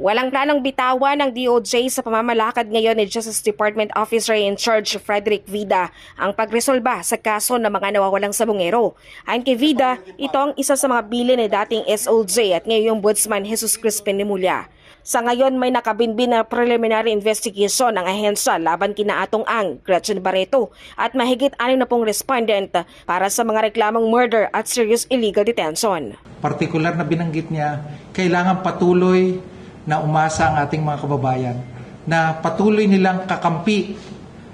Walang planong bitawan ng DOJ sa pamamalakad ngayon ni Justice Department Officer in Charge Frederick Vida ang pagresolba sa kaso ng mga nawawalang sabungero. Ayon kay Vida, ito ang isa sa mga bilin ni dating SOJ at ngayong Ombudsman Jesus Crispin Nimulya. Sa ngayon may nakabinbin na preliminary investigation ng ahensya laban kina Atong Ang, Gretchen Barreto at mahigit anim na pong respondent para sa mga reklamong murder at serious illegal detention. Partikular na binanggit niya, kailangan patuloy na umasa ang ating mga kababayan na patuloy nilang kakampi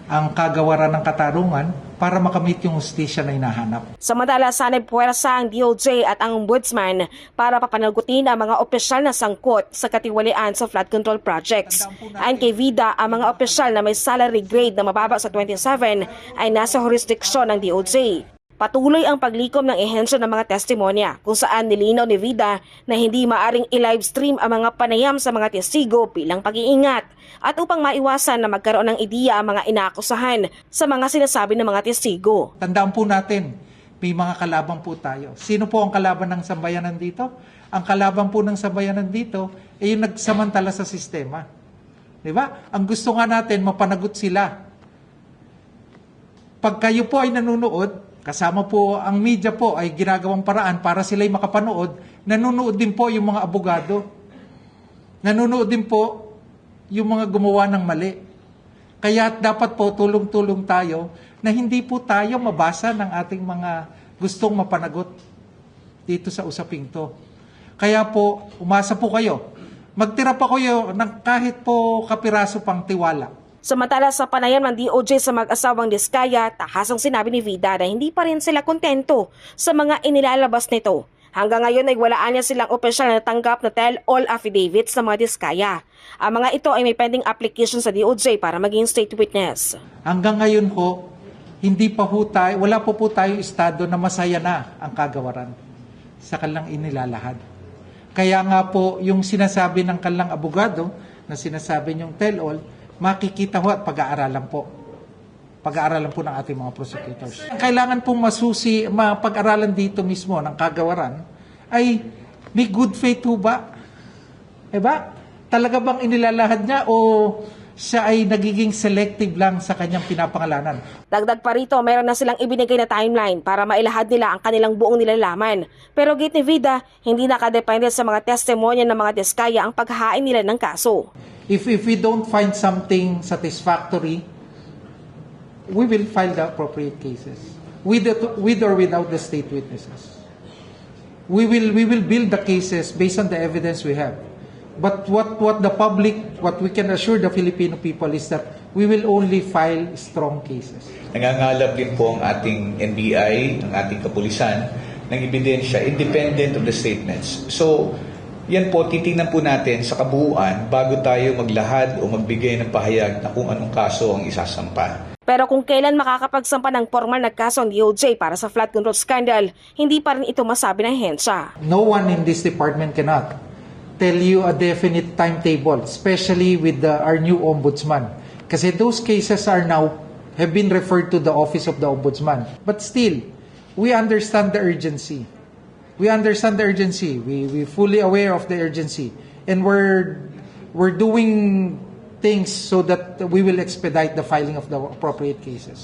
ang kagawaran ng katarungan para makamit yung ustisya na hinahanap. Samantala, sanay puwersa ang DOJ at ang Ombudsman para papanagutin ang mga opisyal na sangkot sa katiwalian sa flood control projects. Ayon kay Vida, ang mga opisyal na may salary grade na mababa sa 27 ay nasa jurisdiksyon ng DOJ. Patuloy ang paglikom ng ehensya ng mga testimonya kung saan nilinaw ni Vida na hindi maaring i-livestream ang mga panayam sa mga testigo bilang pag-iingat at upang maiwasan na magkaroon ng ideya ang mga inaakusahan sa mga sinasabi ng mga testigo. Tandaan po natin, may mga kalaban po tayo. Sino po ang kalaban ng sambayanan dito? Ang kalaban po ng sambayanan dito ay yung nagsamantala sa sistema. Di ba? Ang gusto nga natin, mapanagot sila. Pag kayo po ay nanonood, kasama po ang media po ay ginagawang paraan para sila'y makapanood, nanonood din po yung mga abogado. Nanonood din po yung mga gumawa ng mali. Kaya dapat po tulong-tulong tayo na hindi po tayo mabasa ng ating mga gustong mapanagot dito sa usaping to. Kaya po, umasa po kayo. Magtira pa kayo ng kahit po kapiraso pang tiwala. Samantala sa panayam ng DOJ sa mag-asawang Diskaya, tahasang sinabi ni Vida na hindi pa rin sila kontento sa mga inilalabas nito. Hanggang ngayon ay walaan niya silang opisyal na tanggap na tell-all affidavits ng mga Diskaya. Ang mga ito ay may pending application sa DOJ para maging state witness. Hanggang ngayon po, hindi pa po tayo, wala po po tayo estado na masaya na ang kagawaran sa kanilang inilalahad. Kaya nga po, yung sinasabi ng kanilang abogado, na sinasabi niyong tell-all, makikita ho at pag-aaralan po. Pag-aaralan po ng ating mga prosecutors. Ang kailangan pong masusi, mapag-aralan dito mismo ng kagawaran, ay may good faith ho ba? Diba? Talaga bang inilalahad niya o siya ay nagiging selective lang sa kanyang pinapangalanan? Dagdag pa rito, meron na silang ibinigay na timeline para mailahad nila ang kanilang buong nilalaman. Pero git ni Vida, hindi nakadepende sa mga testimonya ng mga Diskaya ang paghahain nila ng kaso. If, if we don't find something satisfactory, we will file the appropriate cases with, the, with or without the state witnesses. We will, we will build the cases based on the evidence we have. But what, what the public, what we can assure the Filipino people is that we will only file strong cases. Nangangalap din po ang ating NBI, ang ating kapulisan, ng ebidensya independent of the statements. So, yan po, titingnan po natin sa kabuuan bago tayo maglahad o magbigay ng pahayag na kung anong kaso ang isasampa. Pero kung kailan makakapagsampa ng formal na kaso ang DOJ para sa flood control scandal, hindi pa rin ito masabi ng hensya. No one in this department cannot tell you a definite timetable, especially with the, our new ombudsman. Kasi those cases are now, have been referred to the office of the ombudsman. But still, we understand the urgency. We understand the urgency. We, we fully aware of the urgency. And we're, we're doing things so that we will expedite the filing of the appropriate cases.